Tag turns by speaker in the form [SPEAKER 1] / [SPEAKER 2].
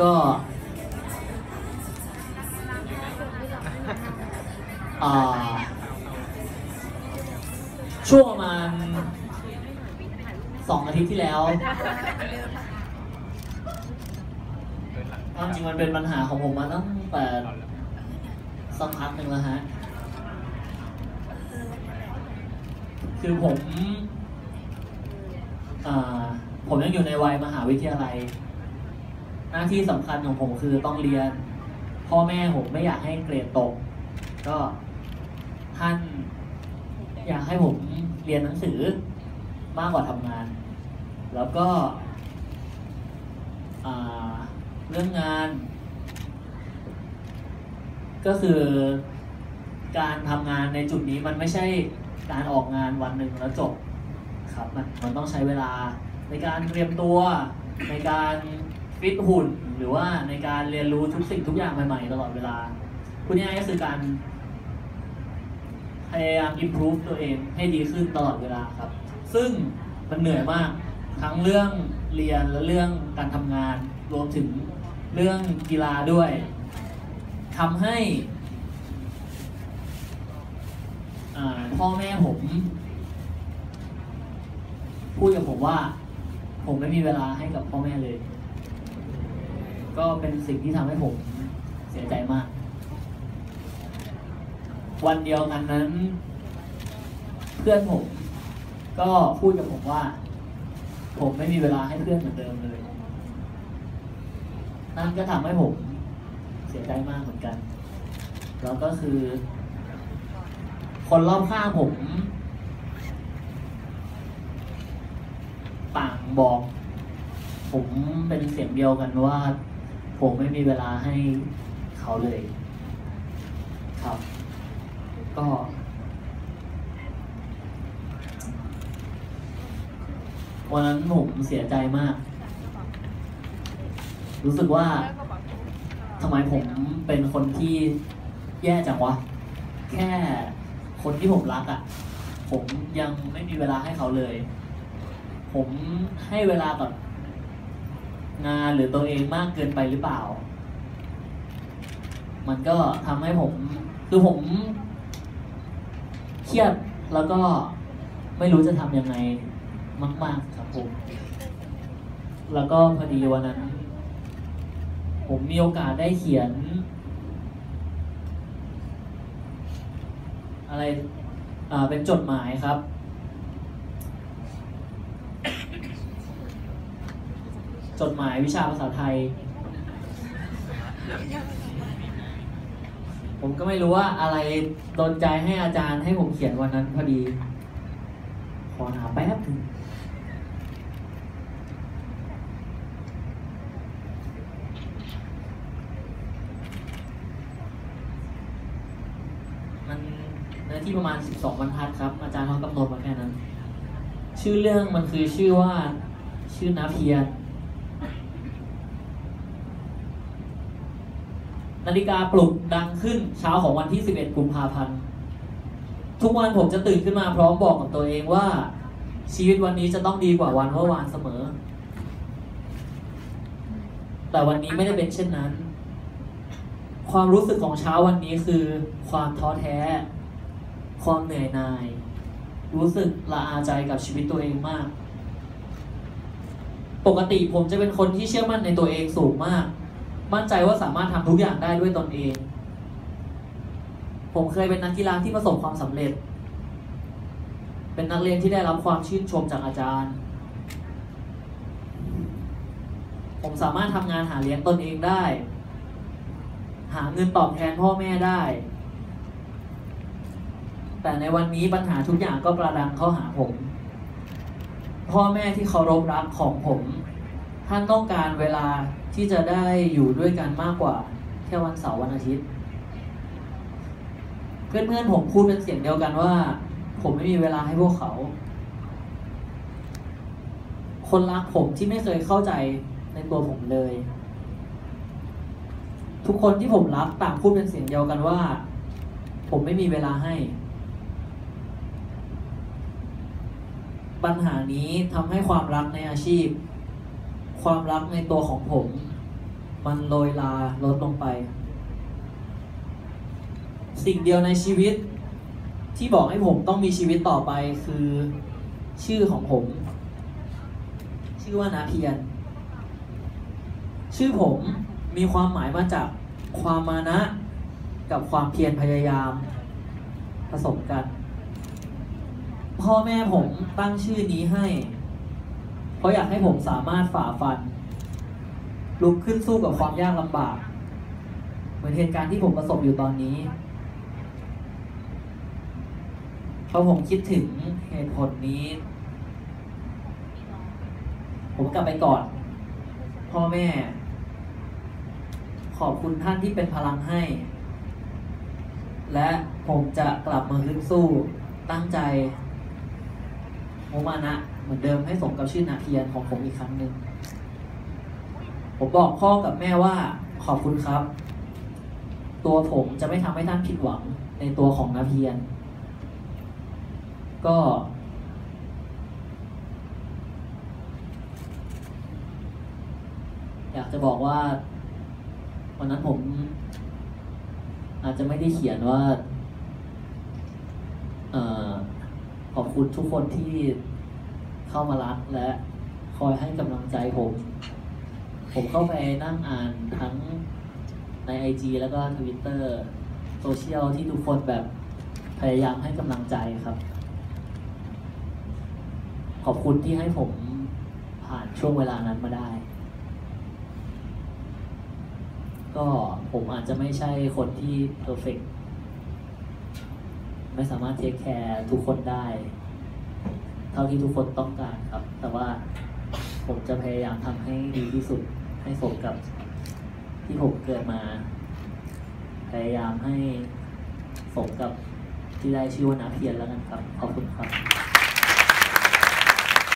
[SPEAKER 1] ก็อ่าช่วงประมาณสองอาทิตย์ที่แล้วความจริงมันเป็นปัญหาของผมมาตั้งแต่สักพักหนึ่งแล้วฮะ คือผมอผมยังอยู่ในวัยมหาวิทยาลัย หน้าที่สำคัญของผมคือต้องเรียน พ่อแม่ผมไม่อยากให้เกรดตก ก็ท่านอยากให้ผมเรียนหนังสือมากกว่าทำงาน แล้วก็เรื่องงาน ก็คือการทำงานในจุดนี้มันไม่ใช่การออกงานวันหนึ่งแล้วจบครับมันมันต้องใช้เวลาในการเตรียมตัวในการ ฟิตหุ่นหรือว่าในการเรียนรู้ทุกสิ่งทุกอย่างใหม่ๆ ตลอดเวลาพูดง่ายก็คือการพยายาม improve ตัวเองให้ดีขึ้นตลอดเวลาครับ ซึ่งมันเหนื่อยมาก ทั้งเรื่องเรียนและเรื่องการทำงาน รวมถึงเรื่องกีฬาด้วยทำให้พ่อแม่ผม พูดกับผมว่า ผมไม่มีเวลาให้กับพ่อแม่เลย ก็เป็นสิ่งที่ทำให้ผมเสียใจมาก วันเดียวกันนั้น เพื่อนผม ก็พูดกับผมว่า ผมไม่มีเวลาให้เพื่อนเหมือนเดิมเลย นั่นก็ทำให้ผม เสียใจมากเหมือนกัน แล้วก็คือ คนรอบข้างผมต่างบอก ผมเป็นเสียงเดียวกันว่า ผมไม่มีเวลาให้เขาเลย ครับ ก็วันนั้นผมเสียใจมาก รู้สึกว่าทำไมผมเป็นคนที่แย่จังวะ แค่คนที่ผมรักอะ่ะ ผมยังไม่มีเวลาให้เขาเลย ผมให้เวลากับ งานหรือตัวเองมากเกินไปหรือเปล่า มันก็ทำให้ผมคือผมเครียดแล้วก็ไม่รู้จะทำยังไงมาก ๆ ครับผม แล้วก็พอดีวันนั้น ผมมีโอกาสได้เขียน อะไร อ่า เป็นจดหมายครับ จดหมายวิชาภาษาไทย ผมก็ไม่รู้ว่าอะไรโดนใจให้อาจารย์ให้ผมเขียนวันนั้นพอดี ขอหาแป๊บนึงมันเนื้อที่ประมาณ 12บรรทัดครับ อาจารย์เขากำหนดมาแค่นั้น ชื่อเรื่องมันคือชื่อว่าชื่อนาเพียร นาฬิกาปลุกดังขึ้นเช้าของวันที่ 11 กุมภาพันธ์ ทุกวันผมจะตื่นขึ้นมาพร้อมบอกกับตัวเองว่า ชีวิตวันนี้จะต้องดีกว่าวันเมื่อวานเสมอ แต่วันนี้ไม่ได้เป็นเช่นนั้น ความรู้สึกของเช้าวันนี้คือ ความท้อแท้ ความเหนื่อยหน่าย รู้สึกละอาใจกับชีวิตตัวเองมาก ปกติผมจะเป็นคนที่เชื่อมั่นในตัวเองสูงมาก มั่นใจว่าสามารถทำทุกอย่างได้ด้วยตนเอง ผมเคยเป็นนักกีฬาที่ประสบความสำเร็จ เป็นนักเรียนที่ได้รับความชื่นชมจากอาจารย์ ผมสามารถทำงานหาเลี้ยงตนเองได้ หาเงินตอบแทนพ่อแม่ได้ แต่ในวันนี้ปัญหาทุกอย่างก็ประดังเข้าหาผม พ่อแม่ที่เคารพรักของผม ท่านต้องการเวลาที่จะได้อยู่ด้วยกันมากกว่า แค่วันเสาร์วันอาทิตย์ เพื่อนๆผมพูดเป็นเสียงเดียวกันว่า ผมไม่มีเวลาให้พวกเขา คนรักผมที่ไม่เคยเข้าใจในตัวผมเลย ทุกคนที่ผมรักต่างพูดเป็นเสียงเดียวกันว่า ผมไม่มีเวลาให้ ปัญหานี้ทำให้ความรักในอาชีพ ความรักในตัวของผม
[SPEAKER 2] มันโรยลาลดลงไป สิ่งเดียวในชีวิต ที่บอกให้ผมต้องมีชีวิตต่อไปคือ ชื่อของผม ชื่อว่านาเพียรชื่อผมมีความหมายมาจากความมานะ กับความเพียรพยายาม ผสมกัน พ่อแม่ผมตั้งชื่อนี้ให้ เพราะอยากให้ผมสามารถฝ่าฟัน ลุกขึ้นสู้กับความยากลำบาก เหมือนเหตุการณ์ที่ผมประสบอยู่ตอนนี้พอผมคิดถึงเหตุผลนี้ ผมกลับไปก่อน พ่อแม่ ขอบคุณท่านที่เป็นพลังให้ และผมจะกลับมาฮึดสู้ตั้งใจ โมมานะเหมือนเดิมให้สมกับชื่อนาเทียนของผมอีกครั้งหนึ่ง ผมบอกพ่อกับแม่ว่าขอบคุณครับ ตัวผมจะไม่ทำให้ท่านผิดหวังในตัวของนาเพียนก็ อยากจะบอกว่าวันนั้นผม อาจจะไม่ได้เขียนว่า เอ่อ ขอบคุณทุกคนที่เข้ามารักและคอยให้กำลังใจผม ผมเข้าไปนั่งอ่านทั้งใน IG แล้วก็ Twitter โซเชียลที่ทุกคนแบบพยายามให้กำลังใจครับ ขอบคุณที่ให้ผมผ่านช่วงเวลานั้นมาได้ ก็ผมอาจจะไม่ใช่คนที่เพอร์เฟก ไม่สามารถเทคแคร์ทุกคนได้ เท่าที่ทุกคนต้องการครับ แต่ว่าผมจะพยายามทำให้ดีที่สุดให้สมกับที่ผมเกิดมา พยายามให้สมกับที่ได้ชื่อว่านาเพียนแล้วกันครับ ขอบคุณครับ